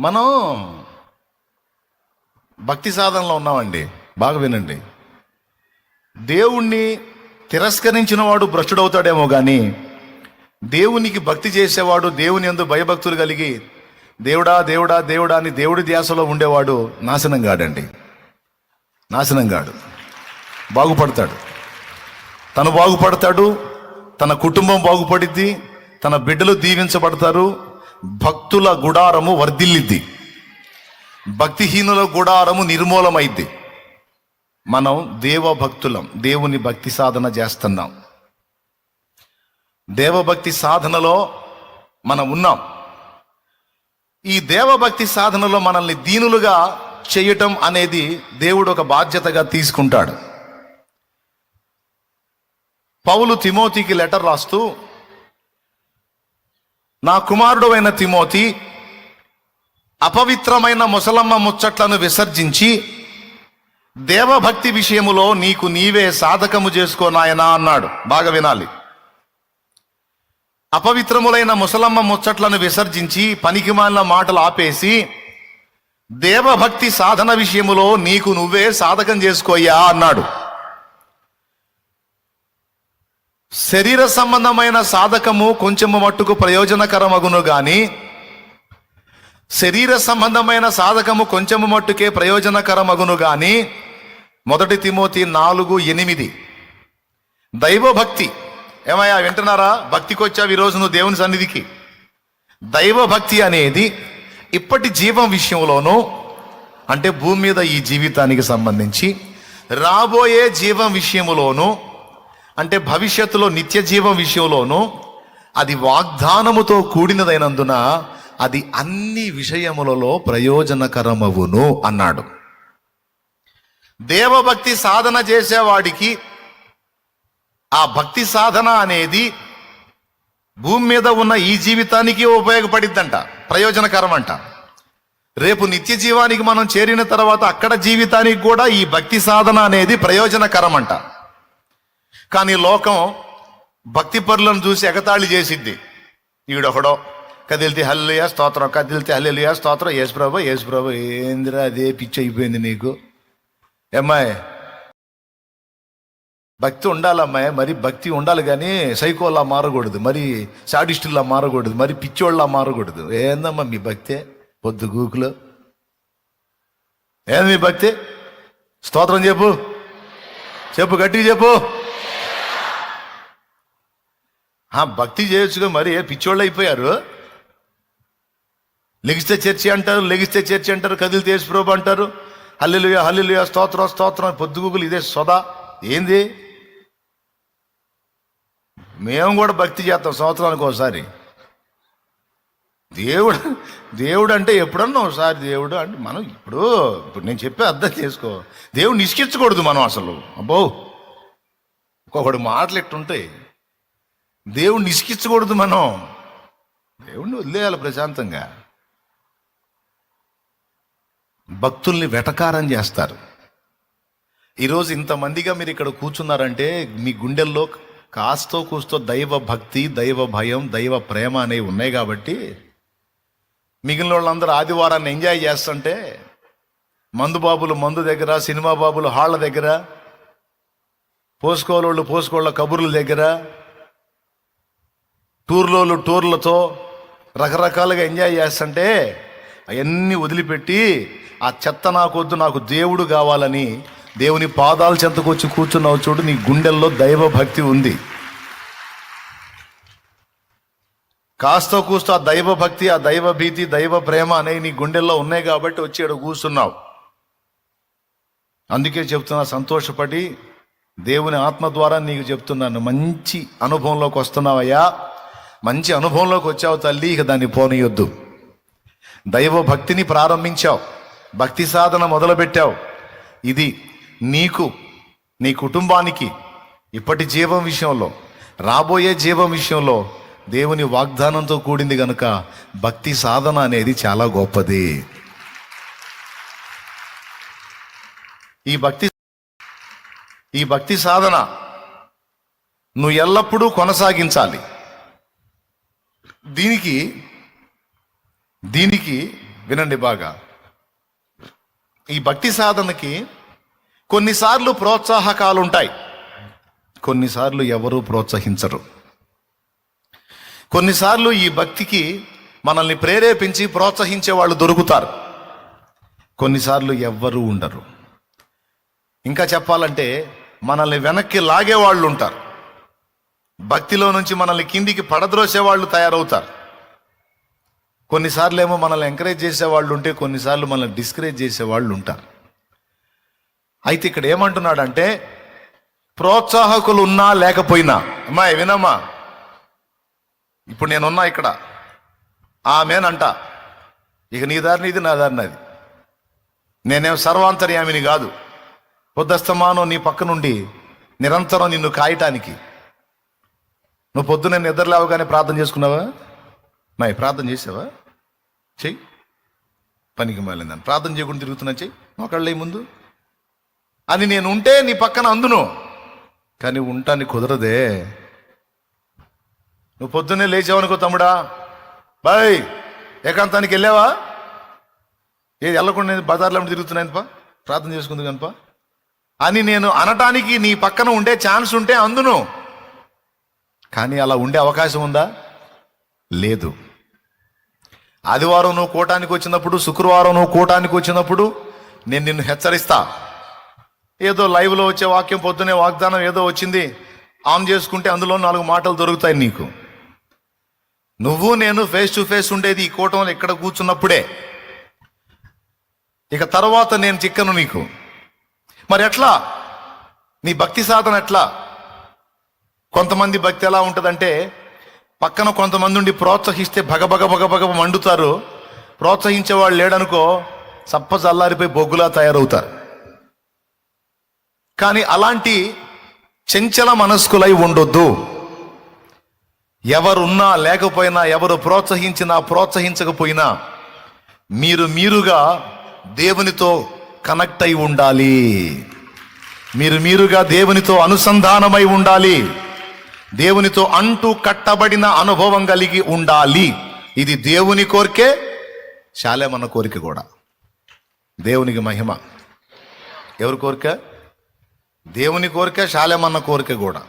మనం భక్తి సాధనలో ఉన్నామండి. బాగా వినండి. దేవుణ్ణి తిరస్కరించిన వాడు భ్రష్టుడవుతాడేమో కానీ దేవునికి భక్తి చేసేవాడు దేవుని ఎందు భయభక్తులు కలిగి దేవుడా దేవుడా దేవుడా అని దేవుడి ధ్యాసలో ఉండేవాడు నాశనం కాడండి. నాశనం కాడు. బాగుపడతాడు. తను బాగుపడతాడు తన కుటుంబం బాగుపడిద్ది తన బిడ్డలు దీవించబడతారు భక్తుల గుడారము వర్ధిల్లిద్ది. భక్తిహీనుల గుడారము నిర్మూలమైద్ది. మనం దేవభక్తులం దేవుని భక్తి సాధన చేస్తున్నాం. దేవభక్తి సాధనలో మనం ఉన్నాం. ఈ దేవభక్తి సాధనలో మనల్ని దీనులుగా చేయటం అనేది దేవుడు ఒక బాధ్యతగా తీసుకుంటాడు. పౌలు తిమోతికి లెటర్ రాస్తూ నా కుమారుడు అయిన తిమోతి అపవిత్రమైన ముసలమ్మ ముచ్చట్లను విసర్జించి దేవభక్తి విషయములో నీకు నీవే సాధకము చేసుకో నాయనా అన్నాడు. బాగా వినాలి. అపవిత్రములైన ముసలమ్మ ముచ్చట్లను విసర్జించి పనికిమాలిన మాటలు ఆపేసి దేవభక్తి సాధన విషయములో నీకు నువ్వే సాధకం చేసుకోయ్యా అన్నాడు. శరీర సంబంధమైన సాధకము కొంచెము మట్టుకు ప్రయోజనకరమగును గాని శరీర సంబంధమైన సాధకము కొంచెము మట్టుకే ప్రయోజనకరమగును గాని మొదటి తిమోతి నాలుగు ఎనిమిది. దైవభక్తి. ఏమయ్యా వింటున్నారా? భక్తికి వచ్చావు ఈరోజు నువ్వు దేవుని సన్నిధికి. దైవభక్తి అనేది ఇప్పటి జీవం విషయంలోనూ అంటే భూమి మీద ఈ జీవితానికి సంబంధించి రాబోయే జీవం విషయంలోనూ అంటే భవిష్యత్తులో నిత్య జీవం విషయంలోనూ అది వాగ్దానముతో కూడినదైనందున అది అన్ని విషయములలో ప్రయోజనకరమవును అన్నాడు. దేవభక్తి సాధన చేసేవాడికి ఆ భక్తి సాధన అనేది భూమి మీద ఉన్న ఈ జీవితానికి ఉపయోగపడిద్దంట ప్రయోజనకరం అంట రేపు నిత్య జీవానికి మనం చేరిన తర్వాత అక్కడ జీవితానికి కూడా ఈ భక్తి సాధన అనేది ప్రయోజనకరం అంట కానీ లోకం భక్తి పరులను చూసి ఎగతాళి చేసిద్ది. ఈడొకడో కదిలితే హల్లియ స్తోత్రం కదిలితే హల్లియ స్తోత్రం యేసుప్రభు యేసుప్రభు యేసు ఏందిరా అదే పిచ్చి అయిపోయింది నీకు? ఏమ్మాయి భక్తి ఉండాలమ్మాయి మరి భక్తి ఉండాలి కానీ సైకోలా మారకూడదు మరి సాడిస్టుల్లా మారకూడదు మరి పిచ్చోళ్ళలా మారకూడదు. ఏందమ్మా మీ భక్తే? పొద్దు గూకులు. ఏంది మీ భక్తి? స్తోత్రం చెప్పు చెప్పు గట్టిగా చెప్పు. భక్తి చేయొచ్చుగా మరి ఏ పిచ్చోళ్ళు అయిపోయారు? లెగిస్తే చర్చి అంటారు లెగిస్తే చర్చి అంటారు కదిలితే యేసు ప్రభు అంటారు. హల్లిలుయ హల్లిలుయ స్తోత్రం స్తోత్రం పొద్దుగుకులు ఇదే సొదా. ఏంది? మేము కూడా భక్తి చేస్తాం సంవత్సరానికి ఒకసారి. దేవుడు దేవుడు అంటే ఎప్పుడన్నా ఒకసారి దేవుడు అంటే మనం ఇప్పుడు ఇప్పుడు నేను చెప్పే అర్థం చేసుకో. దేవుడు నిష్కించకూడదు మనం అసలు. అబ్బో! ఒక్కొక్కడు మాటలు ఎట్టుంటాయి దేవుణ్ణి ఇసుకించకూడదు మనం. దేవుణ్ణి వదిలేయాలి ప్రశాంతంగా. భక్తుల్ని వెటకారం చేస్తారు. ఈరోజు ఇంతమందిగా మీరు ఇక్కడ కూర్చున్నారంటే మీ గుండెల్లో కాస్తో కూస్తో దైవ భక్తి దైవ భయం దైవ ప్రేమ అనేవి ఉన్నాయి కాబట్టి మిగిలిన వాళ్ళందరూ ఆదివారాన్ని ఎంజాయ్ చేస్తుంటే మందు బాబులు మందు దగ్గర సినిమా బాబులు హాళ్ళ దగ్గర పోసుకోలోళ్ళు పోసుకోళ్ళ కబుర్ల దగ్గర టూర్లోలు టూర్లతో రకరకాలుగా ఎంజాయ్ చేస్తుంటే అవన్నీ వదిలిపెట్టి ఆ చెత్త నాకొద్దు నాకు దేవుడు కావాలని దేవుని పాదాల చెంతకొచ్చి కూర్చున్నావు చూడు నీ గుండెల్లో దైవభక్తి ఉంది. కాస్త కూస్త ఆ దైవభక్తి ఆ దైవ భీతి దైవ ప్రేమ అనేవి నీ గుండెల్లో ఉన్నాయి కాబట్టి వచ్చి ఇక్కడ కూర్చున్నావు. అందుకే చెప్తున్నా సంతోషపడి దేవుని ఆత్మ ద్వారా నీకు చెప్తున్నాను మంచి అనుభవంలోకి వస్తున్నావయ్యా. మంచి అనుభవంలోకి వచ్చావు తల్లి ఇక దాన్ని పోనీయొద్దు. దైవ భక్తిని ప్రారంభించావు. భక్తి సాధన మొదలుపెట్టావు. ఇది నీకు నీ కుటుంబానికి ఇప్పటి జీవం విషయంలో రాబోయే జీవం విషయంలో దేవుని వాగ్దానంతో కూడింది కనుక భక్తి సాధన అనేది చాలా గొప్పది. ఈ భక్తి ఈ భక్తి సాధన నువ్వు ఎల్లప్పుడూ కొనసాగించాలి. దీనికి దీనికి వినండి బాగా. ఈ భక్తి సాధనకి కొన్నిసార్లు ప్రోత్సాహకాలు ఉంటాయి కొన్నిసార్లు ఎవరూ ప్రోత్సహించరు. కొన్నిసార్లు ఈ భక్తికి మనల్ని ప్రేరేపించి ప్రోత్సహించే వాళ్ళు దొరుకుతారు. కొన్నిసార్లు ఎవ్వరూ ఉండరు. ఇంకా చెప్పాలంటే మనల్ని వెనక్కి లాగే వాళ్ళు ఉంటారు భక్తిలో నుంచి మనల్ని కిందికి పడద్రోసే వాళ్ళు తయారవుతారు. కొన్నిసార్లు ఏమో మనల్ని ఎంకరేజ్ చేసే వాళ్ళు ఉంటే కొన్నిసార్లు మనల్ని డిస్కరేజ్ చేసే వాళ్ళు ఉంటారు. అయితే ఇక్కడ ఏమంటున్నాడంటే ప్రోత్సాహకులు ఉన్నా లేకపోయినా అమ్మాయి వినమ్మా ఇప్పుడు నేనున్నా ఇక్కడ ఆమెనంట ఇక నీ దారిని ఇది నా దారిని అది. నేనేం సర్వాంతర్యామిని కాదు పొద్దస్తమానం నీ పక్క నుండి నిరంతరం నిన్ను కాయటానికి. నువ్వు పొద్దున్న నిద్ర లేవగానే ప్రార్థన చేసుకున్నావా? మై ప్రార్థన చేసావా? చెయ్యి. పనికి మాలిందని ప్రార్థన చేయకుండా తిరుగుతున్నా చెయ్యి. ఒకళ్ళే ముందు. అని నేను ఉంటే నీ పక్కన అందును. కానీ ఉంటానికి కుదరదే. నువ్వు పొద్దున్నే లేచావనుకో తమ్ముడా. బాయ్ ఏకాంతానికి వెళ్ళావా? ఏది వెళ్ళకుండా బజార్లో తిరుగుతున్నాను పా? ప్రార్థన చేసుకుంది కనుపా అని నేను అనటానికి నీ పక్కన ఉండే ఛాన్స్ ఉంటే అందును. కానీ అలా ఉండే అవకాశం ఉందా? లేదు. ఆదివారం నువ్వు కూటానికి వచ్చినప్పుడు శుక్రవారం నువ్వు కూటానికి వచ్చినప్పుడు నేను నిన్ను హెచ్చరిస్తా. ఏదో లైవ్లో వచ్చే వాక్యం పొద్దునే వాగ్దానం ఏదో వచ్చింది ఆన్ చేసుకుంటే అందులో నాలుగు మాటలు దొరుకుతాయి నీకు. నువ్వు నేను ఫేస్ టు ఫేస్ ఉండేది ఈ కూటంలో ఇక్కడ కూర్చున్నప్పుడే. ఇక తర్వాత నేను చిక్కను నీకు. మరి ఎట్లా? నీ భక్తి సాధన ఎట్లా? కొంతమంది భక్తి ఎలా ఉంటుందంటే పక్కన కొంతమంది ఉండి ప్రోత్సహిస్తే భగభగ భగభగ మండుతారు. ప్రోత్సహించే వాళ్ళు లేడనుకో సప్ప చల్లారిపోయి బొగ్గులా తయారవుతారు. కానీ అలాంటి చెంచల మనస్కులై ఉండొద్దు. ఎవరున్నా లేకపోయినా ఎవరు ప్రోత్సహించినా ప్రోత్సహించకపోయినా మీరు మీరుగా దేవునితో కనెక్ట్ అయి ఉండాలి. మీరు మీరుగా దేవునితో అనుసంధానమై ఉండాలి. దేవునితో అంటూ కట్టబడిన అనుభవం కలిగి ఉండాలి. ఇది దేవుని కోరికే శాలేమన్న కోరిక కూడా. దేవునికి మహిమ. ఎవరి కోరిక? దేవుని కోరిక శాలేమన్న కోరిక కూడా.